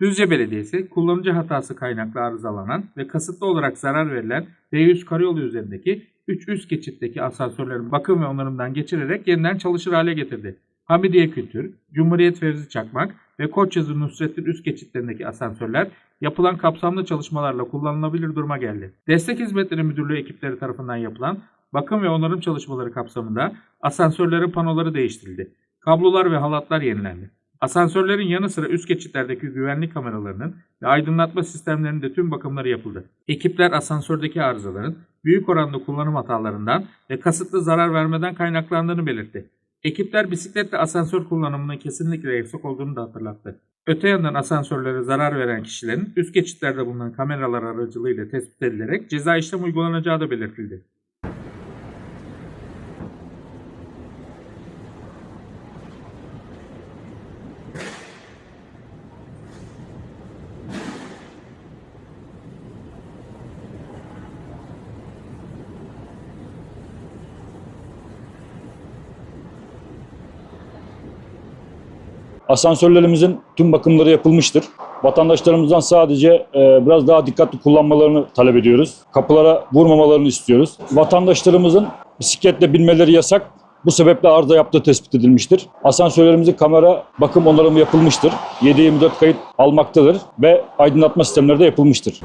Düzce Belediyesi kullanıcı hatası kaynaklı arızalanan ve kasıtlı olarak zarar verilen D100 karayolu üzerindeki 3 üst geçitteki asansörlerin bakım ve onarımdan geçirerek yeniden çalışır hale getirdi. Hamidiye Kültür, Cumhuriyet Fevzi Çakmak ve Koçyazı Nusrettin üst geçitlerindeki asansörler yapılan kapsamlı çalışmalarla kullanılabilir duruma geldi. Destek Hizmetleri Müdürlüğü ekipleri tarafından yapılan bakım ve onarım çalışmaları kapsamında asansörlerin panoları değiştirildi. Kablolar ve halatlar yenilendi. Asansörlerin yanı sıra üst geçitlerdeki güvenlik kameralarının ve aydınlatma sistemlerinin de tüm bakımları yapıldı. Ekipler asansördeki arızaların büyük oranda kullanım hatalarından ve kasıtlı zarar vermeden kaynaklandığını belirtti. Ekipler bisikletle asansör kullanımının kesinlikle yasak olduğunu da hatırlattı. Öte yandan asansörlere zarar veren kişilerin üst geçitlerde bulunan kameralar aracılığıyla tespit edilerek ceza işlem uygulanacağı da belirtildi. Asansörlerimizin tüm bakımları yapılmıştır. Vatandaşlarımızdan sadece e, biraz daha dikkatli kullanmalarını talep ediyoruz. Kapılara vurmamalarını istiyoruz. Vatandaşlarımızın bisikletle binmeleri yasak. Bu sebeple arıza yaptığı tespit edilmiştir. Asansörlerimizin kamera bakım onarımı yapılmıştır. 7-24 kayıt almaktadır ve aydınlatma sistemleri de yapılmıştır.